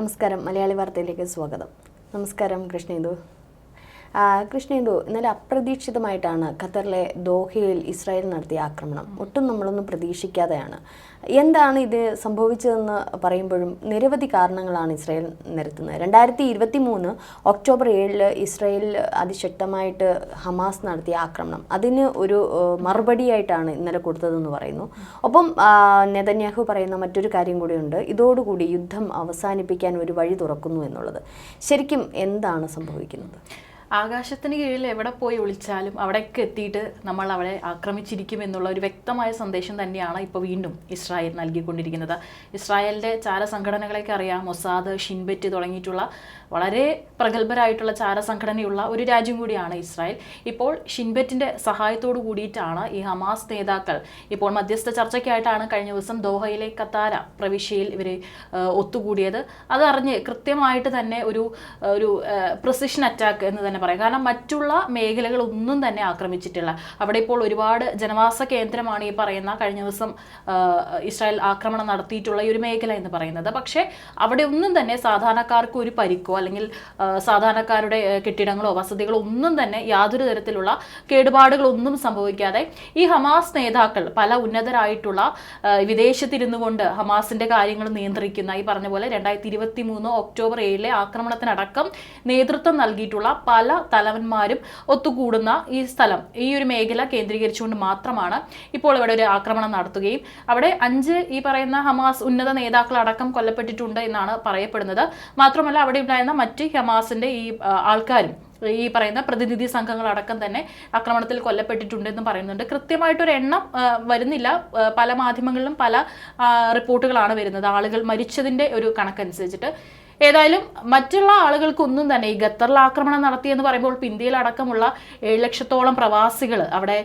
നമസ്കാരം. മലയാളി വാർത്തയിലേക്ക് സ്വാഗതം. നമസ്കാരം കൃഷ്ണേന്ദു. കൃഷ്ണേന്ദു ഇന്നലെ അപ്രതീക്ഷിതമായിട്ടാണ് ഖത്തറിലെ ദോഹയിൽ ഇസ്രായേൽ നടത്തിയ ആക്രമണം. ഒട്ടും നമ്മളൊന്നും പ്രതീക്ഷിക്കാതെയാണ്. എന്താണ് ഇത് സംഭവിച്ചതെന്ന് പറയുമ്പോഴും നിരവധി കാരണങ്ങളാണ് ഇസ്രായേൽ നിരത്തുന്നത്. രണ്ടായിരത്തി ഇരുപത്തി മൂന്ന് ഒക്ടോബർ ഏഴിൽ ഇസ്രായേൽ അതിശക്തമായിട്ട് ഹമാസ് നടത്തിയ ആക്രമണം. അതിന് ഒരു മറുപടിയായിട്ടാണ് ഇന്നലെ കൊടുത്തതെന്ന് പറയുന്നു. ഒപ്പം നെതന്യാഹു പറയുന്ന മറ്റൊരു കാര്യം കൂടിയുണ്ട്. ഇതോടുകൂടി യുദ്ധം അവസാനിപ്പിക്കാൻ ഒരു വഴി തുറക്കുന്നു എന്നുള്ളത്. ശരിക്കും എന്താണ് സംഭവിക്കുന്നത്? ആകാശത്തിന് കീഴിൽ എവിടെ പോയി ഒളിച്ചാലും അവിടെയൊക്കെ എത്തിയിട്ട് നമ്മൾ അവളെ ആക്രമിച്ചിരിക്കും എന്നുള്ള ഒരു വ്യക്തമായ സന്ദേശം തന്നെയാണ് ഇപ്പോൾ വീണ്ടും ഇസ്രായേൽ നൽകിക്കൊണ്ടിരിക്കുന്നത്. ഇസ്രായേലിന്റെ ചാര സംഘടനകളെയൊക്കെ അറിയാം. മൊസാദ് ഷിൻബെറ്റ് തുടങ്ങിയിട്ടുള്ള വളരെ പ്രഗത്ഭരായിട്ടുള്ള ചാര സംഘടനയുള്ള ഒരു രാജ്യം കൂടിയാണ് ഇസ്രായേൽ. ഇപ്പോൾ ഷിൻബെറ്റിന്റെ സഹായത്തോടു കൂടിയിട്ടാണ് ഈ ഹമാസ് നേതാക്കൾ ഇപ്പോൾ മധ്യസ്ഥ ചർച്ചയ്ക്കായിട്ടാണ് കഴിഞ്ഞ ദിവസം ദോഹയിലെ കത്താര പ്രവിശ്യയിൽ ഇവർ ഒത്തുകൂടിയത്. അതറിഞ്ഞ് കൃത്യമായിട്ട് തന്നെ ഒരു ഒരു പ്രസിഷൻ അറ്റാക്ക് എന്ന് തന്നെ പറയാം. കാരണം മറ്റുള്ള മേഖലകളൊന്നും തന്നെ ആക്രമിച്ചിട്ടില്ല. അവിടെ ഇപ്പോൾ ഒരുപാട് ജനവാസ കേന്ദ്രമാണ് ഈ പറയുന്ന കഴിഞ്ഞ ദിവസം ഇസ്രായേൽ ആക്രമണം നടത്തിയിട്ടുള്ള ഈ ഒരു മേഖല എന്ന് പറയുന്നത്. പക്ഷേ അവിടെ ഒന്നും തന്നെ സാധാരണക്കാർക്ക് ഒരു പരിക്കോ അല്ലെങ്കിൽ സാധാരണക്കാരുടെ കെട്ടിടങ്ങളോ വസതികളോ ഒന്നും തന്നെ യാതൊരു തരത്തിലുള്ള കേടുപാടുകളൊന്നും സംഭവിക്കാതെ ഈ ഹമാസ് നേതാക്കൾ പല ഉന്നതരായിട്ടുള്ള വിദേശത്തിരുന്നു കൊണ്ട് ഹമാസിന്റെ കാര്യങ്ങൾ നിയന്ത്രിക്കുന്ന ഈ പറഞ്ഞ പോലെ രണ്ടായിരത്തി ഇരുപത്തി മൂന്ന് ഒക്ടോബർ ഏഴിലെ ആക്രമണത്തിനടക്കം നേതൃത്വം നൽകിയിട്ടുള്ള പല തലവന്മാരും ഒത്തുകൂടുന്ന ഈ സ്ഥലം ഈ ഒരു മേഖല കേന്ദ്രീകരിച്ചുകൊണ്ട് മാത്രമാണ് ഇപ്പോൾ ഇവിടെ ഒരു ആക്രമണം നടത്തുകയും. അവിടെ അഞ്ച് ഈ പറയുന്ന ഹമാസ് ഉന്നത നേതാക്കളടക്കം കൊല്ലപ്പെട്ടിട്ടുണ്ട് എന്നാണ് പറയപ്പെടുന്നത്. മാത്രമല്ല അവിടെ ഉണ്ടായിരുന്ന മറ്റ് ഹമാസിന്റെ ഈ ആൾക്കാരും ഈ പറയുന്ന പ്രതിനിധി സംഘങ്ങളടക്കം തന്നെ ആക്രമണത്തിൽ കൊല്ലപ്പെട്ടിട്ടുണ്ടെന്ന് പറയുന്നുണ്ട്. കൃത്യമായിട്ടൊരു എണ്ണം വരുന്നില്ല. പല മാധ്യമങ്ങളിലും പല റിപ്പോർട്ടുകളാണ് വരുന്നത്. ആളുകൾ മരിച്ചതിന്റെ ഒരു കണക്കനുസരിച്ചിട്ട്. ഏതായാലും മറ്റുള്ള ആളുകൾക്കൊന്നും തന്നെ ഈ ഖത്തറിൽ ആക്രമണം നടത്തിയെന്ന് പറയുമ്പോൾ ഇപ്പോൾ ഇന്ത്യയിലടക്കമുള്ള ഏഴ് ലക്ഷത്തോളം പ്രവാസികൾ അവിടെ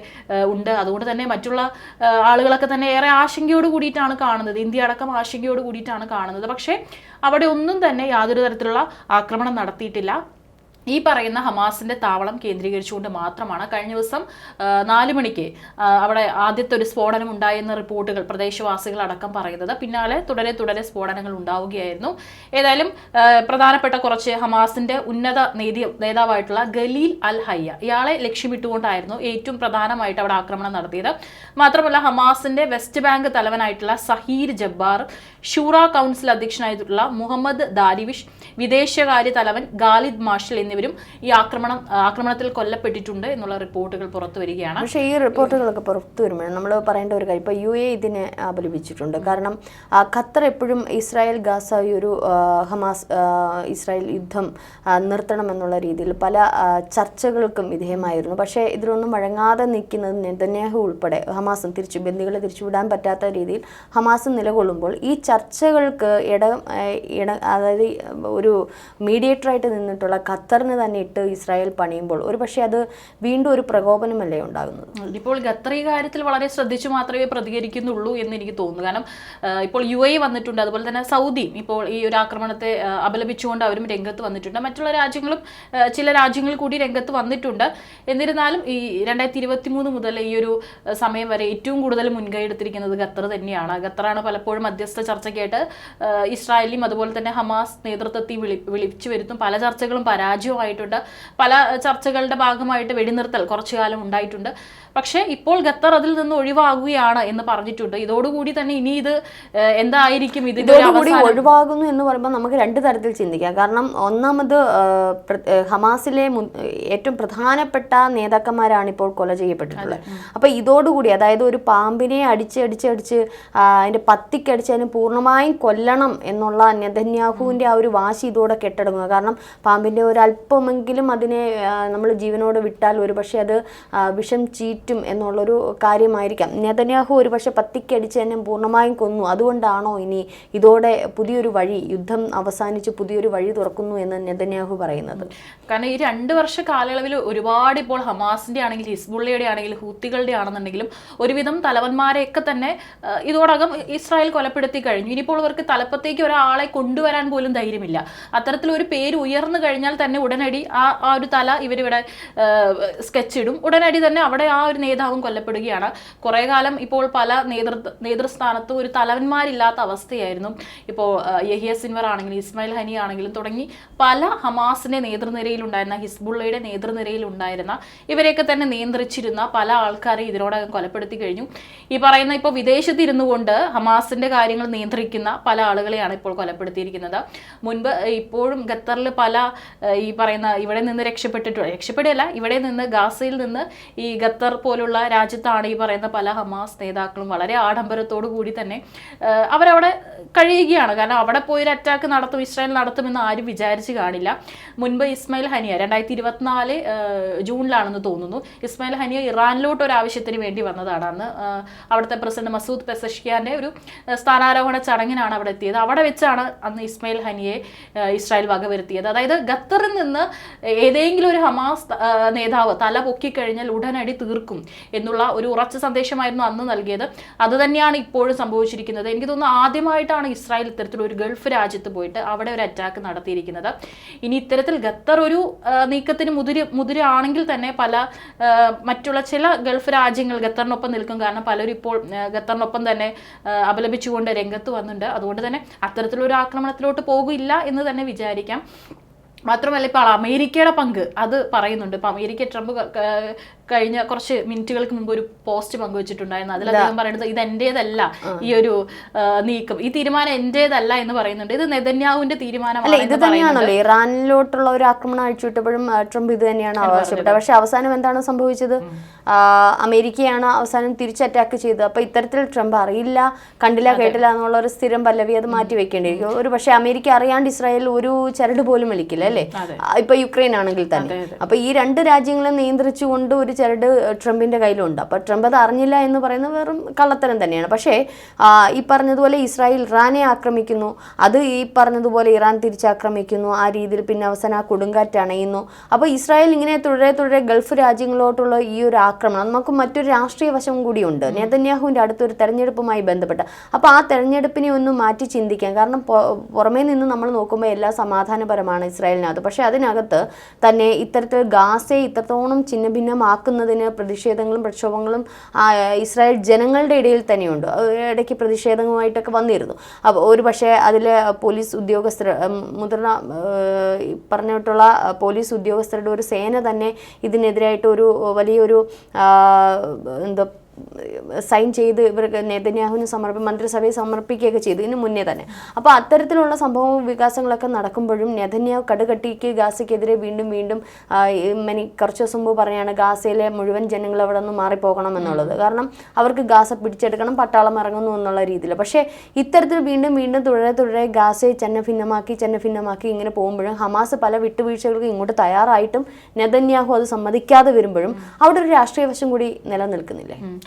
ഉണ്ട്. അതുകൊണ്ട് തന്നെ മറ്റുള്ള ആളുകളൊക്കെ തന്നെ ഏറെ ആശങ്കയോട് കൂടിയിട്ടാണ് കാണുന്നത്. ഇന്ത്യ അടക്കം ആശങ്കയോട് കൂടിയിട്ടാണ് കാണുന്നത്. പക്ഷേ അവിടെ ഒന്നും തന്നെ യാതൊരു തരത്തിലുള്ള ആക്രമണം നടത്തിയിട്ടില്ല. ഈ പറയുന്ന ഹമാസിന്റെ താവളം കേന്ദ്രീകരിച്ചുകൊണ്ട് മാത്രമാണ് കഴിഞ്ഞ ദിവസം നാല് മണിക്ക് അവിടെ ആദ്യത്തെ ഒരു സ്ഫോടനം ഉണ്ടായെന്ന റിപ്പോർട്ടുകൾ പ്രദേശവാസികൾ അടക്കം പറയുന്നത്. പിന്നാലെ തുടരെ തുടരെ സ്ഫോടനങ്ങൾ ഉണ്ടാവുകയായിരുന്നു. ഏതായാലും പ്രധാനപ്പെട്ട കുറച്ച് ഹമാസിന്റെ ഉന്നത നേതി നേതാവായിട്ടുള്ള ഗലീൽ അൽ ഹയ്യ ഇയാളെ ലക്ഷ്യമിട്ടുകൊണ്ടായിരുന്നു ഏറ്റവും പ്രധാനമായിട്ട് അവിടെ ആക്രമണം നടത്തിയത്. മാത്രമല്ല ഹമാസിന്റെ വെസ്റ്റ് ബാങ്ക് തലവനായിട്ടുള്ള സഹീർ ജബ്ബാർ ഷൂറ കൗൺസിൽ അധ്യക്ഷനായിട്ടുള്ള മുഹമ്മദ് ദാരിവിഷ് വിദേശകാര്യ തലവൻ ഗാലിദ് മാഷൽ എന്നിവരും ഈ ആക്രമണം ആക്രമണത്തിൽ കൊല്ലപ്പെട്ടിട്ടുണ്ട് എന്നുള്ള റിപ്പോർട്ടുകൾ പുറത്തു വരികയാണ്. പക്ഷേ ഈ റിപ്പോർട്ടുകളൊക്കെ പുറത്തു വരുമ്പോൾ നമ്മൾ പറയേണ്ട ഒരു കാര്യം. ഇപ്പോൾ യു എ ഇതിനെ അപലപിച്ചിട്ടുണ്ട്. കാരണം ഖത്തർ എപ്പോഴും ഇസ്രായേൽ ഗാസ ഈ ഒരു ഹമാസ് ഇസ്രായേൽ യുദ്ധം നിർത്തണം എന്നുള്ള രീതിയിൽ പല ചർച്ചകൾക്കും വിധേയമായിരുന്നു. പക്ഷേ ഇതിലൊന്നും വഴങ്ങാതെ നിൽക്കുന്നത് നെതന്യാഹു ഉൾപ്പെടെ ഹമാസും തിരിച്ചു ബന്ദികളെ തിരിച്ചുവിടാൻ പറ്റാത്ത രീതിയിൽ ഹമാസും നിലകൊള്ളുമ്പോൾ ഈ ചർച്ചകൾക്ക് ഇട ഇട അതായത് ഒരു മീഡിയേറ്ററായിട്ട് നിന്നിട്ടുള്ള ഖത്തറിന് തന്നെ ഇട്ട് ഇസ്രായേൽ പണിയുമ്പോൾ ഒരു പക്ഷേ അത് വീണ്ടും ഒരു പ്രകോപനമല്ലേ ഉണ്ടാകുന്നത്? ഇപ്പോൾ ഖത്തർ ഈ കാര്യത്തിൽ വളരെ ശ്രദ്ധിച്ചു മാത്രമേ പ്രതികരിക്കുന്നുള്ളൂ എന്ന് എനിക്ക് തോന്നുന്നു. കാരണം ഇപ്പോൾ യു എ വന്നിട്ടുണ്ട്. അതുപോലെ തന്നെ സൗദിയും ഇപ്പോൾ ഈ ഒരു ആക്രമണത്തെ അപലപിച്ചുകൊണ്ട് അവരും രംഗത്ത് വന്നിട്ടുണ്ട്. മറ്റുള്ള രാജ്യങ്ങളും ചില രാജ്യങ്ങൾ കൂടി രംഗത്ത് വന്നിട്ടുണ്ട്. എന്നിരുന്നാലും ഈ രണ്ടായിരത്തി ഇരുപത്തി മൂന്ന് മുതൽ ഈ ഒരു സമയം വരെ ഏറ്റവും കൂടുതൽ മുൻകൈ എടുത്തിരിക്കുന്നത് ഖത്തർ തന്നെയാണ്. ഖത്തറാണ് പലപ്പോഴും മധ്യസ്ഥ ചർച്ചയ്ക്കായിട്ട് ഇസ്രായേലിയും അതുപോലെ തന്നെ ഹമാസ് നേതൃത്വത്തെയും വിളി വിളിച്ചു വരുത്തും. പല ചർച്ചകളും പരാജയമായിട്ടുണ്ട് പല ചർച്ചകളുടെ ഭാഗമായിട്ട് വെടിനിർത്തൽ കുറച്ചു കാലം ഉണ്ടായിട്ടുണ്ട്. പക്ഷേ ഇപ്പോൾ ഖത്തർ അതിൽ നിന്ന് ഒഴിവാകുകയാണ് എന്ന് പറഞ്ഞിട്ടുണ്ട്. ഇതോടുകൂടി തന്നെ ഇനി ഇത് എന്തായിരിക്കും ഇതോടുകൂടി ഒഴിവാകുന്നു എന്ന് പറയുമ്പോൾ നമുക്ക് രണ്ട് തരത്തിൽ ചിന്തിക്കാം. കാരണം ഒന്നാമത് ഹമാസിലെ ഏറ്റവും പ്രധാനപ്പെട്ട നേതാക്കന്മാരാണ് ഇപ്പോൾ കൊല ചെയ്യപ്പെട്ടിട്ടുള്ളത്. അപ്പൊ ഇതോടുകൂടി അതായത് ഒരു പാമ്പിനെ അടിച്ച് അടിച്ച് അടിച്ച് അതിന്റെ അതിന്റെ പത്തിക്കടിച്ച് അതിനെ പൂർണമായും കൊല്ലണം എന്നുള്ള നെതന്യാഹുവിന്റെ ആ ഒരു വാശി ഇതോടെ കെട്ടടങ്ങുക. കാരണം പാമ്പിന്റെ ഒരു അല്പമെങ്കിലും അതിനെ നമ്മൾ ജീവനോട് വിട്ടാൽ ഒരുപക്ഷേ അത് വിഷം ചീറ്റും എന്നുള്ളൊരു കാര്യമായിരിക്കാം. നെതന്യാഹു ഒരു പക്ഷേ പത്തിക്കടിച്ച് തന്നെ പൂർണമായും കൊന്നു. അതുകൊണ്ടാണോ ഇനി ഇതോടെ പുതിയൊരു വഴി യുദ്ധം അവസാനിച്ച് പുതിയൊരു വഴി തുറക്കുന്നു എന്ന് നെതന്യാഹു പറയുന്നത്? കാരണം ഈ രണ്ട് വർഷ കാലയളവിൽ ഒരുപാട് ഇപ്പോൾ ഹമാസിന്റെ ആണെങ്കിൽ ഹിസ്ബുള്ളയുടെ ആണെങ്കിൽ ഹൂത്തികളുടെ ആണെന്നുണ്ടെങ്കിലും ഒരുവിധം തലവന്മാരെയൊക്കെ തന്നെ ഇതോടകം ഇസ്രായേൽ കൊലപ്പെടുത്തി കഴിഞ്ഞു. ഇനിയിപ്പോൾ ഇവർക്ക് തലപ്പത്തേക്ക് ഒരാളെ കൊണ്ടുവരാൻ പോലും ധൈര്യമില്ല. അത്തരത്തിലൊരു പേര് ഉയർന്നു കഴിഞ്ഞാൽ തന്നെ ഉടനടി ആ ആ ഒരു തല ഇവരിവിടെ സ്കെച്ച് ഇടും ഉടനടി തന്നെ അവിടെ ആ ഒരു നേതാവും കൊല്ലപ്പെടുകയാണ്. കുറേ കാലം ഇപ്പോൾ പല നേതൃ നേതൃസ്ഥാനത്തും ഒരു തലവന്മാരില്ലാത്ത അവസ്ഥയായിരുന്നു. ഇപ്പോൾ യഹിയ സിൻവർ ആണെങ്കിലും ഇസ്മായിൽ ഹനി ആണെങ്കിലും തുടങ്ങി പല ഹമാസിന്റെ നേതൃനിരയിലുണ്ടായിരുന്ന ഹിസ്ബുള്ളയുടെ നേതൃനിരയിലുണ്ടായിരുന്ന ഇവരെയൊക്കെ തന്നെ നിയന്ത്രിച്ചിരുന്ന പല ആൾക്കാരെ ഇതിനോടകം കൊലപ്പെടുത്തി കഴിഞ്ഞു. ഈ പറയുന്ന ഇപ്പോൾ വിദേശത്തിരുന്നു കൊണ്ട് ഹമാസിന്റെ കാര്യങ്ങൾ നിയന്ത്രിക്കുന്ന പല ആളുകളെയാണ് ഇപ്പോൾ കൊലപ്പെടുത്തിയിരിക്കുന്നത്. മുൻപ് ഇപ്പോഴും ഖത്തറിൽ പല ഈ പറയുന്ന ഇവിടെ നിന്ന് രക്ഷപ്പെട്ടിട്ടുണ്ട് രക്ഷപ്പെടുകയല്ല ഇവിടെ നിന്ന് ഗാസയിൽ നിന്ന് ഈ ഖത്തർ പോലുള്ള രാജ്യത്താണ് ഈ പറയുന്ന പല ഹമാസ് നേതാക്കളും വളരെ ആഡംബരത്തോടു കൂടി തന്നെ അവരവിടെ കഴിയുകയാണ്. കാരണം അവിടെ പോയി ഒരു അറ്റാക്ക് നടത്തും ഇസ്രായേൽ നടത്തുമെന്ന് ആരും വിചാരിച്ച് കാണില്ല. മുൻപ് ഇസ്മായിൽ ഹനിയ രണ്ടായിരത്തി ഇരുപത്തിനാല് ജൂണിലാണെന്ന് തോന്നുന്നു. ഇസ്മായിൽ ഹനിയ ഇറാനിലോട്ട് ഒരു ആവശ്യത്തിന് വേണ്ടി വന്നതാണ്. അന്ന് അവിടുത്തെ പ്രസിഡന്റ് മസൂദ് പെസഷ്കിയാന്റെ ഒരു സ്ഥാനാരോഹണ ചടങ്ങിനാണ് അവിടെ എത്തിയത്. അവിടെ വെച്ചാണ് അന്ന് ഇസ്മായിൽ ഹനിയെ ഇസ്രായേൽ വകവരുത്തിയത്. അതായത് ഖത്തറിൽ നിന്ന് ഏതെങ്കിലും ഒരു ഹമാസ് നേതാവ് തല പൊക്കിക്കഴിഞ്ഞാൽ ഉടനടി തീർക്കും എന്നുള്ള ഒരു ഉറച്ച സന്ദേശമായിരുന്നു അന്ന് നൽകിയത്. അത് തന്നെയാണ് ഇപ്പോഴും സംഭവിച്ചിരിക്കുന്നത്. എനിക്ക് തോന്നുന്നു ആദ്യമായിട്ടാണ് ഇസ്രായേൽ ഇത്തരത്തിലൊരു ഗൾഫ് രാജ്യത്ത് പോയിട്ട് അവിടെ ഒരു അറ്റാക്ക് നടത്തിയിരിക്കുന്നത്. ഇനി ഇത്തരത്തിൽ ഖത്തർ ഒരു നീക്കത്തിന് മുതിര് മുതിരാണെങ്കിൽ തന്നെ പല മറ്റുള്ള ചില ഗൾഫ് രാജ്യങ്ങൾ ഖത്തറിനൊപ്പം നിൽക്കും. കാരണം പലരും ഇപ്പോൾ ഖത്തറിനൊപ്പം തന്നെ അപലപിച്ചുകൊണ്ട് രംഗത്ത് വന്നിട്ടുണ്ട്. അതുകൊണ്ട് തന്നെ അത്തരത്തിലൊരു ആക്രമണത്തിലോട്ട് പോകില്ല എന്ന് തന്നെ വിചാരിക്കാം. മാത്രമല്ല ഇപ്പോൾ അമേരിക്കയുടെ പങ്ക് അത് പറയുന്നുണ്ട്. ഇപ്പോൾ അമേരിക്ക ട്രംപ് കഴിഞ്ഞ കുറച്ച് മിനിറ്റുകൾക്ക് മുമ്പ് ഒരു പോസ്റ്റ് പങ്കുവച്ചിട്ടുണ്ടായിരുന്നു. അതിൽ അദ്ദേഹം പറയുന്നത് ഇത് എന്റേതല്ല ഈ ഒരു നീക്കം. ഈ തീരുമാനം എന്റേതല്ല എന്ന് പറയുന്നുണ്ട്. ഇത് നെതന്യാഹുവിന്റെ അല്ല തീരുമാനമാണ് ഇത് തന്നെയാണല്ലോ. ഇറാനിലോട്ടുള്ള ഒരു ആക്രമണം അഴിച്ചുവിട്ടപ്പോഴും ട്രംപ് ഇത് തന്നെയാണ് ആവശ്യപ്പെട്ടത്. പക്ഷെ അവസാനം എന്താണ് സംഭവിച്ചത്? അമേരിക്കയാണ് അവസാനം തിരിച്ച് അറ്റാക്ക് ചെയ്തത്. അപ്പൊ ഇത്തരത്തിൽ ട്രംപ് അറിയില്ല കണ്ടില്ല കേട്ടില്ല എന്നുള്ള ഒരു സ്ഥിരം പല്ലവി അത് മാറ്റി വെക്കേണ്ടിയിരിക്കും. ഒരു പക്ഷേ അമേരിക്ക അറിയാണ്ട് ഇസ്രായേൽ ഒരു ചരട് പോലും വിളിക്കില്ല അല്ലേ. ഇപ്പൊ യുക്രൈൻ ആണെങ്കിൽ തന്നെ. അപ്പൊ ഈ രണ്ട് രാജ്യങ്ങളെ നിയന്ത്രിച്ചുകൊണ്ട് ഒരു ചരട് ട്രംപിന്റെ കയ്യിലുണ്ട്. അപ്പോൾ ട്രംപ് അത് അറിഞ്ഞില്ല എന്ന് പറയുന്നത് വെറും കള്ളത്തരം തന്നെയാണ്. പക്ഷേ ഈ പറഞ്ഞതുപോലെ ഇസ്രായേൽ ഇറാനെ ആക്രമിക്കുന്നു. അത് ഈ പറഞ്ഞതുപോലെ ഇറാൻ തിരിച്ചാക്രമിക്കുന്നു. ആ രീതിയിൽ പിന്നെ അവസാനം ആ കൊടുങ്കാറ്റ് അണയുന്നു. അപ്പോൾ ഇസ്രായേൽ ഇങ്ങനെ തുടരെ തുടരെ ഗൾഫ് രാജ്യങ്ങളോട്ടുള്ള ഈ ഒരു ആക്രമണം നമുക്ക് മറ്റൊരു രാഷ്ട്രീയ വശം കൂടിയുണ്ട്. നെതന്യാഹുവിന്റെ അടുത്തൊരു തെരഞ്ഞെടുപ്പുമായി ബന്ധപ്പെട്ട്. അപ്പോൾ ആ തെരഞ്ഞെടുപ്പിനെ ഒന്ന് മാറ്റി ചിന്തിക്കാം. കാരണം പുറമേ നിന്ന് നമ്മൾ നോക്കുമ്പോൾ എല്ലാം സമാധാനപരമാണ് ഇസ്രായേലിനകത്ത്. പക്ഷേ അതിനകത്ത് തന്നെ ഇത്തരത്തിൽ ഗാസയെ ഇത്രത്തോളം ഛിന്നഭിന്നമാക്കുന്നതിന് പ്രതിഷേധങ്ങളും പ്രക്ഷോഭങ്ങളും ഇസ്രായേൽ ജനങ്ങളുടെ ഇടയിൽ തന്നെയുണ്ട്. ഇടയ്ക്ക് പ്രതിഷേധവുമായിട്ടൊക്കെ വന്നിരുന്നു. അപ്പോൾ ഒരു പക്ഷേ അതിൽ പോലീസ് ഉദ്യോഗസ്ഥർ മുതിർന്ന പറഞ്ഞിട്ടുള്ള പോലീസ് ഉദ്യോഗസ്ഥരുടെ ഒരു സേന തന്നെ ഇതിനെതിരായിട്ട് ഒരു വലിയൊരു എന്താ സൈൻ ചെയ്ത് ഇവർക്ക് നെതന്യാഹുവിന് സമർപ്പി മന്ത്രിസഭയെ സമർപ്പിക്കുകയൊക്കെ ചെയ്തു. ഇതിന് മുന്നേ തന്നെ. അപ്പോൾ അത്തരത്തിലുള്ള സംഭവ വികാസങ്ങളൊക്കെ നടക്കുമ്പോഴും നെതന്യാഹു കടുകട്ടിക്ക് ഗാസയ്ക്കെതിരെ വീണ്ടും വീണ്ടും മനി കുറച്ച് ദിവസം മുമ്പ് പറഞ്ഞാണ് ഗാസയിലെ മുഴുവൻ ജനങ്ങൾ അവിടെ നിന്ന് മാറിപ്പോകണം എന്നുള്ളത്. കാരണം അവർക്ക് ഗാസ പിടിച്ചെടുക്കണം പട്ടാളം ഇറങ്ങുന്നു എന്നുള്ള രീതിയിൽ. പക്ഷേ ഇത്തരത്തിൽ വീണ്ടും വീണ്ടും തുടരെ തുടരെ ഗാസയെ ചെന്നഭിന്നമാക്കി ചെന്നഭിന്നമാക്കി ഇങ്ങനെ പോകുമ്പോഴും ഹമാസ് പല വിട്ടുവീഴ്ചകൾക്കും ഇങ്ങോട്ട് തയ്യാറായിട്ടും നെതന്യാഹു അത് സമ്മതിക്കാതെ വരുമ്പോഴും അവിടെ ഒരു രാഷ്ട്രീയ വശം കൂടി നിലനിൽക്കുന്നില്ലേ?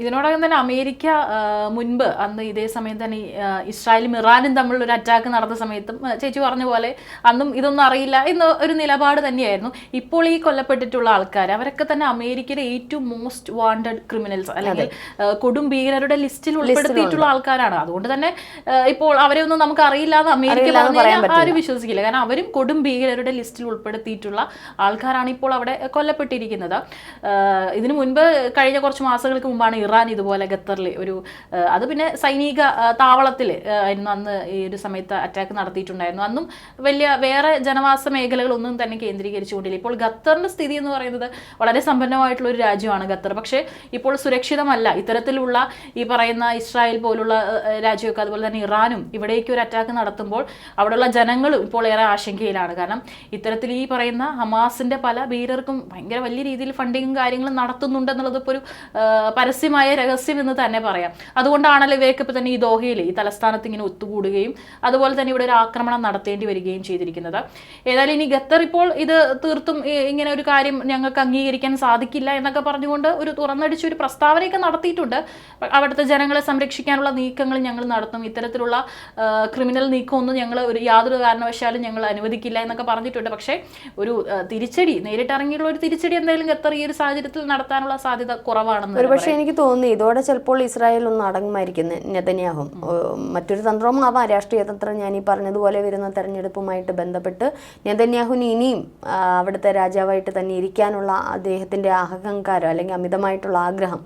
ഇതിനോടകം തന്നെ അമേരിക്ക മുൻപ് അന്ന് ഇതേ സമയം തന്നെ ഇസ്രായേലും ഇറാനും തമ്മിലുള്ള ഒരു അറ്റാക്ക് നടന്ന സമയത്തും ചേച്ചി പറഞ്ഞ പോലെ അന്നും ഇതൊന്നും അറിയില്ല എന്ന ഒരു നിലപാട് തന്നെയായിരുന്നു. ഇപ്പോൾ ഈ കൊല്ലപ്പെട്ടിട്ടുള്ള ആൾക്കാർ അവരൊക്കെ തന്നെ അമേരിക്കയിലെ ഏറ്റവും മോസ്റ്റ് വാണ്ടഡ് ക്രിമിനൽസ് അല്ലെങ്കിൽ കൊടും ഭീകരരുടെ ലിസ്റ്റിൽ ഉൾപ്പെടുത്തിയിട്ടുള്ള ആൾക്കാരാണ്. അതുകൊണ്ട് തന്നെ ഇപ്പോൾ അവരെ ഒന്നും നമുക്ക് അറിയില്ല എന്ന് അമേരിക്ക ആരും വിശ്വസിക്കില്ല. കാരണം അവരും കൊടും ഭീകരരുടെ ലിസ്റ്റിൽ ഉൾപ്പെടുത്തിയിട്ടുള്ള ആൾക്കാരാണ് ഇപ്പോൾ അവിടെ കൊല്ലപ്പെട്ടിരിക്കുന്നത്. ഇതിനു മുൻപ് കഴിഞ്ഞ കുറച്ച് മാസങ്ങൾക്ക് മുമ്പാണ് ഇറാൻ ഇതുപോലെ ഖത്തറിൽ ഒരു അത് പിന്നെ സൈനിക താവളത്തിൽ ആയിരുന്നു അന്ന് ഈ ഒരു സമയത്ത് അറ്റാക്ക് നടത്തിയിട്ടുണ്ടായിരുന്നു. അന്നും വലിയ വേറെ ജനവാസ മേഖലകളൊന്നും തന്നെ കേന്ദ്രീകരിച്ചുകൊണ്ടില്ല. ഇപ്പോൾ ഖത്തറിന്റെ സ്ഥിതി എന്ന് പറയുന്നത് വളരെ സമ്പന്നമായിട്ടുള്ള ഒരു രാജ്യമാണ് ഖത്തർ. പക്ഷേ ഇപ്പോൾ സുരക്ഷിതമല്ല. ഇത്തരത്തിലുള്ള ഈ പറയുന്ന ഇസ്രായേൽ പോലുള്ള രാജ്യമൊക്കെ അതുപോലെ തന്നെ ഇറാനും ഇവിടേക്ക് ഒരു അറ്റാക്ക് നടത്തുമ്പോൾ അവിടെയുള്ള ജനങ്ങളും ഇപ്പോൾ ഏറെ ആശങ്കയിലാണ്. കാരണം ഇത്തരത്തിൽ ഈ പറയുന്ന ഹമാസിന്റെ പല ഭീരർക്കും ഭയങ്കര വലിയ രീതിയിൽ ഫണ്ടിങ്ങും കാര്യങ്ങളും നടത്തുന്നുണ്ടെന്നുള്ളത് ഇപ്പോൾ ഒരു പരസ്യമായ രഹസ്യം എന്ന് തന്നെ പറയാം. അതുകൊണ്ടാണല്ലോ ഇവരൊക്കെ ഇപ്പോൾ തന്നെ ഈ ദോഹയിൽ ഈ തലസ്ഥാനത്ത് ഇങ്ങനെ ഒത്തുകൂടുകയും അതുപോലെ തന്നെ ഇവിടെ ഒരു ആക്രമണം നടത്തേണ്ടി വരികയും ചെയ്തിരിക്കുന്നത്. ഏതായാലും ഇനി ഖത്തർ ഇപ്പോൾ ഇത് തീർത്തും ഇങ്ങനെ ഒരു കാര്യം ഞങ്ങൾക്ക് അംഗീകരിക്കാൻ സാധിക്കില്ല എന്നൊക്കെ പറഞ്ഞുകൊണ്ട് ഒരു തുറന്നടിച്ച് ഒരു പ്രസ്താവനയൊക്കെ നടത്തിയിട്ടുണ്ട്. അവിടുത്തെ ജനങ്ങളെ സംരക്ഷിക്കാനുള്ള നീക്കങ്ങൾ ഞങ്ങൾ നടത്തും. ഇത്തരത്തിലുള്ള ക്രിമിനൽ നീക്കമൊന്നും ഞങ്ങൾ ഒരു യാതൊരു കാരണവശാലും ഞങ്ങൾ അനുവദിക്കില്ല എന്നൊക്കെ പറഞ്ഞിട്ടുണ്ട്. പക്ഷേ ഒരു തിരിച്ചടി നേരിട്ടിറങ്ങിയുള്ള ഒരു തിരിച്ചടി എന്തായാലും ഖത്തർ ഈ ഒരു സാഹചര്യത്തിൽ നടത്താനുള്ള സാധ്യത കുറവാണെന്ന് ഒരുപക്ഷെ എനിക്ക് തോന്നി ഇതോടെ ചിലപ്പോൾ ഇസ്രായേൽ ഒന്ന് അടങ്ങുമായിരിക്കുന്നത് നെതന്യാഹും. മറ്റൊരു തന്ത്രവും ആവാം. രാഷ്ട്രീയ തന്ത്രം ഞാൻ ഈ പറഞ്ഞതുപോലെ വരുന്ന തെരഞ്ഞെടുപ്പുമായിട്ട് ബന്ധപ്പെട്ട് നെതന്യാഹുവിന് ഇനിയും അവിടുത്തെ രാജാവായിട്ട് തന്നെ ഇരിക്കാനുള്ള അദ്ദേഹത്തിന്റെ അഹങ്കാരം അല്ലെങ്കിൽ അമിതമായിട്ടുള്ള ആഗ്രഹം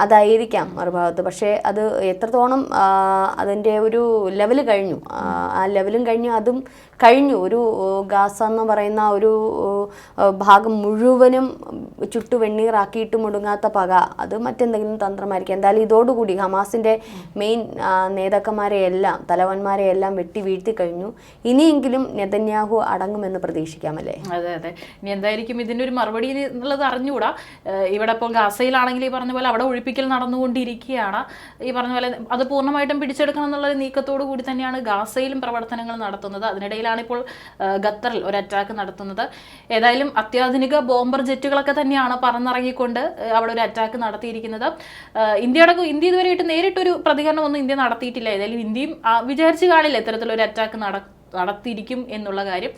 അതായിരിക്കാം മറുഭാഗത്ത്. പക്ഷേ അത് എത്രത്തോളം അതിന്റെ ഒരു ലെവൽ കഴിഞ്ഞു. ആ, ലെവലും കഴിഞ്ഞു. അതും കഴിഞ്ഞു. ഒരു ഗാസ എന്ന് പറയുന്ന ഒരു ഭാഗം മുഴുവനും ചുട്ടു വെണ്ണീറാക്കിയിട്ട് മുടുങ്ങാത്ത പക. അത് മറ്റെന്തെങ്കിലും തന്ത്രമായിരിക്കും. എന്തായാലും ഇതോടുകൂടി ഹമാസിന്റെ മെയിൻ നേതാക്കന്മാരെ എല്ലാം തലവന്മാരെ എല്ലാം വെട്ടി വീഴ്ത്തി കഴിഞ്ഞു. ഇനിയെങ്കിലും നെതന്യാഹു അടങ്ങുമെന്ന് പ്രതീക്ഷിക്കാമല്ലേ? അതെ അതെ. ഇനി എന്തായിരിക്കും ഇതിന്റെ ഒരു മറുപടി എന്നുള്ളത് അറിഞ്ഞുകൂടാ. ഇവിടെ ഇപ്പോൾ ഗാസയിലാണെങ്കിൽ ഈ പറഞ്ഞ പോലെ അവിടെ ഒഴിപ്പിക്കൽ നടന്നുകൊണ്ടിരിക്കുകയാണ്. ഈ പറഞ്ഞ പോലെ അത് പൂർണമായിട്ടും പിടിച്ചെടുക്കണം എന്നുള്ള നീക്കത്തോടു കൂടി തന്നെയാണ് ഗാസയിലും പ്രവർത്തനങ്ങൾ നടത്തുന്നത്. അതിനിടയിലാണ് ഇപ്പോൾ ഖത്തറിൽ ഒരു അറ്റാക്ക് നടത്തുന്നത്. ഏതായാലും അത്യാധുനിക ബോംബർ ജെറ്റുകളൊക്കെ തന്നെയാണ് പറന്നിറങ്ങിക്കൊണ്ട് അവിടെ ഒരു അറ്റാക്ക് നടത്തിയിരിക്കുന്നത്. ഇന്ത്യയുടെ ഇന്ത്യ ഇതുവരെയായിട്ട് നേരിട്ടൊരു പ്രതികരണം ഒന്നും ഇന്ത്യ നടത്തിയിട്ടില്ല. ഏതായാലും ഇന്ത്യയും വിചാരിച്ചു കാണില്ല ഇത്തരത്തിലൊരു അറ്റാക്ക് നട നടത്തിയിരിക്കും എന്നുള്ള കാര്യം.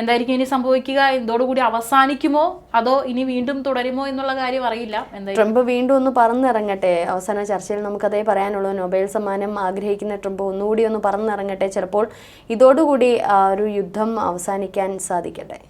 എന്തായിരിക്കും ഇനി സംഭവിക്കുക? ഇതോടുകൂടി അവസാനിക്കുമോ? അതോ ഇനി വീണ്ടും തുടരുമോ എന്നുള്ള കാര്യം അറിയില്ല. ട്രംപ് വീണ്ടും ഒന്ന് പറന്നിറങ്ങട്ടെ. അവസാന ചർച്ചയിൽ നമുക്കതേ പറയാനുള്ളൂ. നൊബേൽ സമ്മാനം ആഗ്രഹിക്കുന്ന ട്രംപ് ഒന്നുകൂടി ഒന്ന് പറന്നിറങ്ങട്ടെ. ചിലപ്പോൾ ഇതോടുകൂടി ഒരു യുദ്ധം അവസാനിക്കാൻ സാധിക്കട്ടെ.